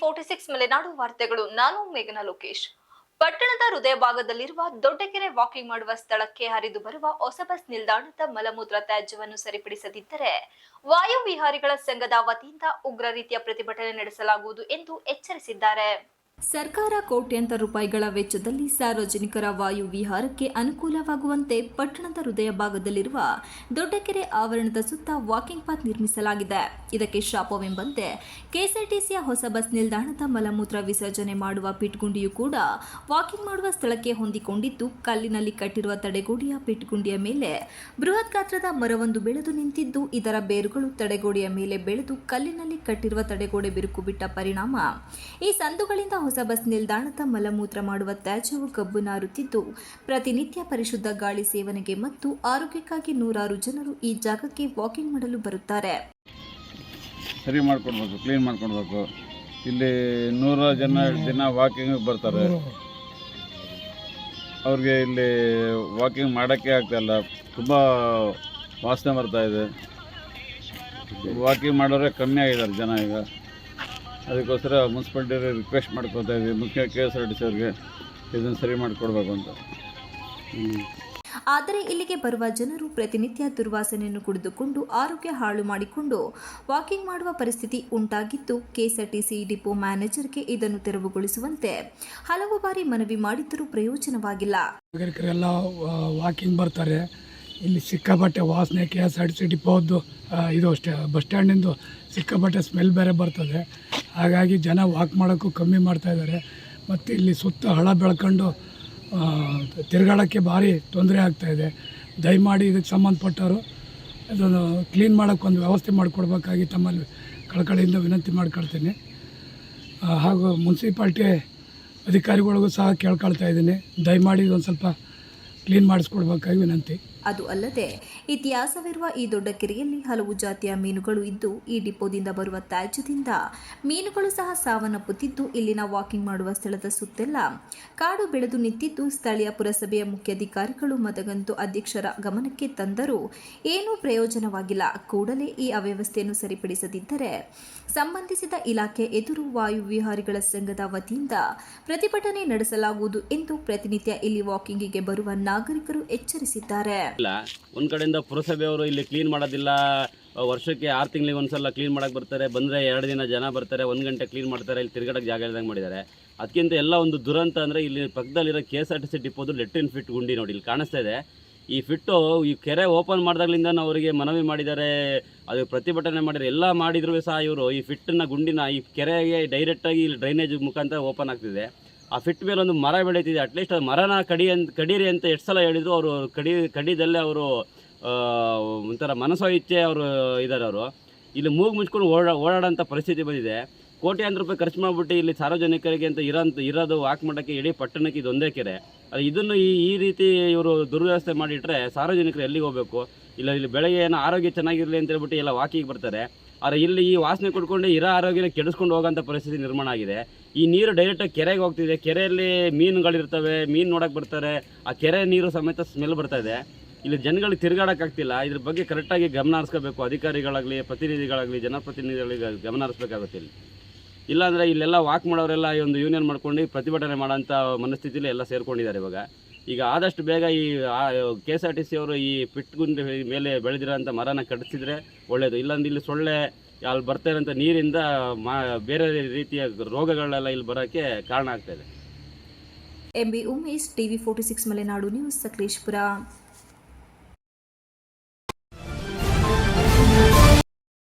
Forty six Malenadu ವಾರ್ತೆಗಳು. ನಾನು ಮೇಘನಾ ಲೋಕೇಶ್. ಪಟ್ಟಣದ ಹೃದಯ ಭಾಗದಲ್ಲಿರುವ ದೊಡ್ಡಕೆರೆ ವಾಕಿಂಗ್ ಮಾಡುವ ಸ್ಥಳಕ್ಕೆ ಹರಿದು ಬರುವ ಹೊಸ ಬಸ್ ನಿಲ್ದಾಣದ ಮಲಮೂತ್ರ ತ್ಯಾಜ್ಯವನ್ನು ಸರಿಪಡಿಸದಿದ್ದರೆ ವಾಯು ವಿಹಾರಿಗಳ ಸಂಘದ ವತಿಯಿಂದ ಉಗ್ರ ರೀತಿಯ ಪ್ರತಿಭಟನೆ ನಡೆಸಲಾಗುವುದು ಎಂದು ಎಚ್ಚರಿಸಿದ್ದಾರೆ. ಸರ್ಕಾರ ಕೋಟ್ಯಂತರ ರೂಪಾಯಿಗಳ ವೆಚ್ಚದಲ್ಲಿ ಸಾರ್ವಜನಿಕರ ವಾಯು ವಿಹಾರಕ್ಕೆ ಅನುಕೂಲವಾಗುವಂತೆ ಪಟ್ಟಣದ ಹೃದಯ ಭಾಗದಲ್ಲಿರುವ ದೊಡ್ಡಕೆರೆ ಆವರಣದ ಸುತ್ತ ವಾಕಿಂಗ್ ಪಾತ್ ನಿರ್ಮಿಸಲಾಗಿದೆ. ಇದಕ್ಕೆ ಶಾಪವೆಂಬಂತೆ ಕೆಎಸ್ಆರ್ಟಿಸಿಯ ಹೊಸ ಬಸ್ ನಿಲ್ದಾಣದ ಮಲಮೂತ್ರ ವಿಸರ್ಜನೆ ಮಾಡುವ ಪಿಟ್ಗುಂಡಿಯು ಕೂಡ ವಾಕಿಂಗ್ ಮಾಡುವ ಸ್ಥಳಕ್ಕೆ ಹೊಂದಿಕೊಂಡಿದ್ದು, ಕಲ್ಲಿನಲ್ಲಿ ಕಟ್ಟಿರುವ ತಡೆಗೋಡೆಯ ಪಿಟ್ಗುಂಡಿಯ ಮೇಲೆ ಬೃಹತ್ ಗಾತ್ರದ ಮರವೊಂದು ಬೆಳೆದು ನಿಂತಿದ್ದು, ಇದರ ಬೇರುಗಳು ತಡೆಗೋಡೆಯ ಮೇಲೆ ಬೆಳೆದು ಕಲ್ಲಿನಲ್ಲಿ ಕಟ್ಟಿರುವ ತಡೆಗೋಡೆ ಬಿರುಕು ಬಿಟ್ಟ ಪರಿಣಾಮ. ಈ ಸಂದುಗಳಿಂದ ಹೊಸ ಬಸ್ ನಿಲ್ದಾಣದ ಮಲಮೂತ್ರ ಮಾಡುವ ತ್ಯಾಜ್ಯವು ಕಬ್ಬು ನಾರುತ್ತಿದ್ದು, ಪ್ರತಿನಿತ್ಯ ಪರಿಶುದ್ಧ ಗಾಳಿ ಸೇವನೆಗೆ ಮತ್ತು ಆರೋಗ್ಯಕ್ಕಾಗಿ ನೂರಾರು ಜನರು ಈ ಜಾಗಕ್ಕೆ ವಾಕಿಂಗ್ ಮಾಡಲು ಬರುತ್ತಾರೆ. ಸರಿ ಮಾಡ್ಕೊಡ್ಬೇಕು ಕ್ಲೀನ್ ಮಾಡ್ಕೊಡ್ಬೇಕು. ಇಲ್ಲಿ ನೂರಾರು ಜನ ದಿನ ವಾಕಿಂಗ್ ಬರ್ತಾರೆ. ಅವ್ರಿಗೆ ಇಲ್ಲಿ ವಾಕಿಂಗ್ ಮಾಡೋಕ್ಕೆ ಆಗ್ತಾಯಿಲ್ಲ ತುಂಬ ವಾಸನೆ ಬರ್ತಾ ಇದೆ. ವಾಕಿಂಗ್ ಮಾಡೋರೆ ಕಮ್ಮಿ ಆಗಿದ್ದಾರೆ ಜನ ಈಗ. ಅದಕ್ಕೋಸ್ಕರ ಮುನ್ಸಿಪಾಲ್ಟಿ ರಿಕ್ವೆಸ್ಟ್ ಮಾಡ್ಕೊತಾ ಇದ್ದೀವಿ ಮುಖ್ಯ K S R T C ಅವ್ರಿಗೆ ಇದನ್ನು ಸರಿ ಮಾಡಿಕೊಡ್ಬೇಕು ಅಂತ. ಹ್ಞೂ ಆದರೆ ಇಲ್ಲಿಗೆ ಬರುವ ಜನರು ಪ್ರತಿನಿತ್ಯ ದುರ್ವಾಸನೆಯನ್ನು ಕುಡಿದುಕೊಂಡು ಆರೋಗ್ಯ ಹಾಳು ಮಾಡಿಕೊಂಡು ವಾಕಿಂಗ್ ಮಾಡುವ ಪರಿಸ್ಥಿತಿ ಉಂಟಾಗಿದ್ದು ಕೆಎಸ್ಆರ್ಟಿಸಿ ಡಿಪೋ ಮ್ಯಾನೇಜರ್ಗೆ ಇದನ್ನು ತೆರವುಗೊಳಿಸುವಂತೆ ಹಲವು ಬಾರಿ ಮನವಿ ಮಾಡಿದ್ದರೂ ಪ್ರಯೋಜನವಾಗಿಲ್ಲ. ನಾಗರಿಕರೆಲ್ಲ ವಾಕಿಂಗ್ ಬರ್ತಾರೆ. ಇಲ್ಲಿ ಸಿಕ್ಕಾಪಟ್ಟೆ ವಾಸನೆ K S R T C ಡಿಪೋದ್ದು ಇದು ಅಷ್ಟೇ ಬಸ್ ಸ್ಟ್ಯಾಂಡಿಂದು ಸಿಕ್ಕಾಪಟ್ಟೆ ಸ್ಮೆಲ್ ಬೇರೆ ಬರ್ತದೆ. ಹಾಗಾಗಿ ಜನ ವಾಕ್ ಮಾಡೋಕ್ಕೂ ಕಮ್ಮಿ ಮಾಡ್ತಾ ಇದ್ದಾರೆ. ಮತ್ತು ಇಲ್ಲಿ ಸುತ್ತ ಹಳ ಬೆಳ್ಕೊಂಡು ತಿರುಗಾಡೋಕ್ಕೆ ಭಾರಿ ತೊಂದರೆ ಆಗ್ತಾಯಿದೆ ದಯಮಾಡಿ ಇದಕ್ಕೆ ಸಂಬಂಧಪಟ್ಟವರು ಇದನ್ನು ಕ್ಲೀನ್ ಮಾಡೋಕ್ಕೊಂದು ವ್ಯವಸ್ಥೆ ಮಾಡಿಕೊಡ್ಬೇಕಾಗಿ ತಮ್ಮಲ್ಲಿ ಕಳಕಳಿಯಿಂದ ವಿನಂತಿ ಮಾಡ್ಕೊಳ್ತೀನಿ. ಹಾಗೂ ಮುನ್ಸಿಪಾಲ್ಟಿ ಅಧಿಕಾರಿಗಳಿಗೂ ಸಹ ಕೇಳ್ಕೊಳ್ತಾ ಇದ್ದೀನಿ. ದಯಮಾಡಿ ಒಂದು ಸ್ವಲ್ಪ ಕ್ಲೀನ್ ಮಾಡಿಸ್ಕೊಡ್ಬೇಕಾಗಿ ವಿನಂತಿ. ಅದು ಅಲ್ಲದೆ ಇತಿಹಾಸವಿರುವ ಈ ದೊಡ್ಡ ಕೆರೆಯಲ್ಲಿ ಹಲವು ಜಾತಿಯ ಮೀನುಗಳು ಇದ್ದು, ಈ ಡಿಪೋದಿಂದ ಬರುವ ತ್ಯಾಜ್ಯದಿಂದ ಮೀನುಗಳು ಸಹ ಸಾವನ್ನಪ್ಪುತ್ತಿದ್ದು, ಇಲ್ಲಿನ ವಾಕಿಂಗ್ ಮಾಡುವ ಸ್ಥಳದ ಸುತ್ತೆಲ್ಲ ಕಾಡು ಬೆಳೆದು ನಿಂತಿದ್ದು, ಸ್ಥಳೀಯ ಪುರಸಭೆಯ ಮುಖ್ಯಾಧಿಕಾರಿಗಳು ಮತಗಂತು ಅಧ್ಯಕ್ಷರ ಗಮನಕ್ಕೆ ತಂದರೂ ಏನೂ ಪ್ರಯೋಜನವಾಗಿಲ್ಲ. ಕೂಡಲೇ ಈ ಅವ್ಯವಸ್ಥೆಯನ್ನು ಸರಿಪಡಿಸದಿದ್ದರೆ ಸಂಬಂಧಿಸಿದ ಇಲಾಖೆ ಎದುರು ವಾಯು ವಿಹಾರಿಗಳ ಸಂಘದ ವತಿಯಿಂದ ಪ್ರತಿಭಟನೆ ನಡೆಸಲಾಗುವುದು ಎಂದು ಪ್ರತಿನಿತ್ಯ ಇಲ್ಲಿ ವಾಕಿಂಗಿಗೆ ಬರುವ ನಾಗರಿಕರು ಎಚ್ಚರಿಸಿದ್ದಾರೆ. ಒಂದ್ ಕಡೆಯಿಂದ ಪುರಸಭೆಯವರು ಇಲ್ಲಿ ಕ್ಲೀನ್ ಮಾಡೋದಿಲ್ಲ. ವರ್ಷಕ್ಕೆ ಆರು ತಿಂಗಳಿಗೆ ಒಂದ್ಸಲ ಕ್ಲೀನ್ ಮಾಡಕ್ಕೆ ಬರ್ತಾರೆ. ಬಂದರೆ ಎರಡು ದಿನ ಜನ ಬರ್ತಾರೆ, ಒಂದು ಗಂಟೆ ಕ್ಲೀನ್ ಮಾಡ್ತಾರೆ, ಇಲ್ಲಿ ತಿರ್ಗಾಡಕ್ಕೆ ಜಾಗ ಇಲ್ದಂಗೆ ಮಾಡಿದ್ದಾರೆ. ಅದಕ್ಕಿಂತ ಎಲ್ಲ ಒಂದು ದುರಂತ ಅಂದರೆ ಇಲ್ಲಿ ಪಕ್ಕದಲ್ಲಿರೋ K S R T C ಡಿಪೋದು latrine pit ಗುಂಡಿ ನೋಡಿ, ಇಲ್ಲಿ ಕಾಣಿಸ್ತಾ ಇದೆ. ಈ ಫಿಟ್ಟು ಈ ಕೆರೆ ಓಪನ್ ಮಾಡಿದಾಗಲಿಂದ ಅವರಿಗೆ ಮನವಿ ಮಾಡಿದ್ದಾರೆ, ಅದು ಪ್ರತಿಭಟನೆ ಮಾಡಿದರೆ ಎಲ್ಲ ಮಾಡಿದ್ರು ಸಹ ಇವರು. ಈ ಫಿಟ್ಟನ್ನು, ಗುಂಡಿನ ಈ ಕೆರೆಗೆ ಡೈರೆಕ್ಟಾಗಿ ಇಲ್ಲಿ ಡ್ರೈನೇಜ್ ಮುಖಾಂತರ ಓಪನ್ ಆಗ್ತಿದೆ. ಆ ಫಿಟ್ ಮೇಲೆ ಒಂದು ಮರ ಬೆಳೀತಿದೆ. ಅಟ್ಲೀಸ್ಟ್ ಅದು ಮರನ ಕಡಿ ಅಂತ ಕಡೀರಿ ಅಂತ ಎಷ್ಟು ಸಲ ಹೇಳಿದ್ರು ಅವರು ಕಡಿ, ಕಡಿದಲ್ಲೇ ಅವರು ಒಂಥರ ಮನಸ್ಸೋ ಇಚ್ಛೆ ಅವರು ಇದ್ದಾರೆ ಅವರು. ಇಲ್ಲಿ ಮೂಗು ಮುಚ್ಕೊಂಡು ಓಡಾ, ಓಡಾಡೋಂಥ ಪರಿಸ್ಥಿತಿ ಬಂದಿದೆ. ಕೋಟ್ಯಾಂತರ ರೂಪಾಯಿ ಖರ್ಚು ಮಾಡಿಬಿಟ್ಟು ಇಲ್ಲಿ ಸಾರ್ವಜನಿಕರಿಗೆ ಅಂತ ಇರೋಂಥ, ಇರೋದು ವಾಕ್ ಮಾಡೋಕ್ಕೆ ಇಡೀ ಪಟ್ಟಣಕ್ಕೆ ಇದೊಂದೇ ಕೆರೆ. ಅದು ಇದನ್ನು ಈ ಈ ರೀತಿ ಇವರು ದುರ್ವ್ಯವಸ್ಥೆ ಮಾಡಿಟ್ರೆ ಸಾರ್ವಜನಿಕರು ಎಲ್ಲಿಗೆ ಹೋಗಬೇಕು? ಇಲ್ಲ, ಇಲ್ಲಿ ಬೆಳಗ್ಗೆ ಏನೋ ಆರೋಗ್ಯ ಚೆನ್ನಾಗಿರಲಿ ಅಂತ ಹೇಳ್ಬಿಟ್ಟು ಎಲ್ಲ ವಾಕಿಗೆ ಬರ್ತಾರೆ. ಆದರೆ ಇಲ್ಲಿ ಈ ವಾಸನೆ ಕುಡ್ಕೊಂಡು ಇರೋ ಆರೋಗ್ಯನ ಕೆಡಿಸ್ಕೊಂಡು ಹೋಗೋಂಥ ಪರಿಸ್ಥಿತಿ ನಿರ್ಮಾಣ ಆಗಿದೆ. ಈ ನೀರು ಡೈರೆಕ್ಟಾಗಿ ಕೆರೆಗೆ ಹೋಗ್ತಿದೆ. ಕೆರೆಯಲ್ಲಿ ಮೀನುಗಳಿರ್ತವೆ, ಮೀನು ನೋಡೋಕೆ ಬರ್ತಾರೆ. ಆ ಕೆರೆ ನೀರು ಸಮೇತ ಸ್ಮೆಲ್ ಬರ್ತಾ ಇದೆ. ಇಲ್ಲಿ ಜನಗಳಿಗೆ ತಿರುಗಾಡೋಕ್ಕಾಗ್ತಿಲ್ಲ ಇದ್ರ ಬಗ್ಗೆ ಕರೆಕ್ಟಾಗಿ ಗಮನ ಹರಿಸ್ಕೋಬೇಕು. ಅಧಿಕಾರಿಗಳಾಗಲಿ, ಪ್ರತಿನಿಧಿಗಳಾಗಲಿ, ಜನಪ್ರತಿನಿಧಿಗಳಿಗೆ ಗಮನ ಹರಿಸ್ಬೇಕಾಗುತ್ತೆ ಇಲ್ಲಿ. ಇಲ್ಲಾಂದರೆ ಇಲ್ಲೆಲ್ಲ ವಾಕ್ ಮಾಡೋರೆಲ್ಲ ಈ ಒಂದು ಯೂನಿಯನ್ ಮಾಡ್ಕೊಂಡು ಪ್ರತಿಭಟನೆ ಮಾಡೋಂಥ ಮನಸ್ಥಿತಿಲಿ ಎಲ್ಲ ಸೇರ್ಕೊಂಡಿದ್ದಾರೆ ಇವಾಗ. ಈಗ ಆದಷ್ಟು ಬೇಗ ಈ K S R T C ಅವರು ಈ ಪಿಟ್ಗುಂಡಿ ಮೇಲೆ ಬೆಳೆದಿರೋಂಥ ಮರನ ಕಡಿಸಿದ್ರೆ ಒಳ್ಳೆಯದು ಇಲ್ಲಾಂದ್ರೆ ಇಲ್ಲಿ ಸೊಳ್ಳೆ, ಅಲ್ಲಿ ಬರ್ತಾ ಇರೋಂಥ ನೀರಿಂದ ಮಾ, ಬೇರೆ ರೀತಿಯ ರೋಗಗಳೆಲ್ಲ ಇಲ್ಲಿ ಬರೋಕ್ಕೆ ಕಾರಣ ಆಗ್ತಾಯಿದೆ M B Umesh TV forty six Malenadu news Sakleshpur.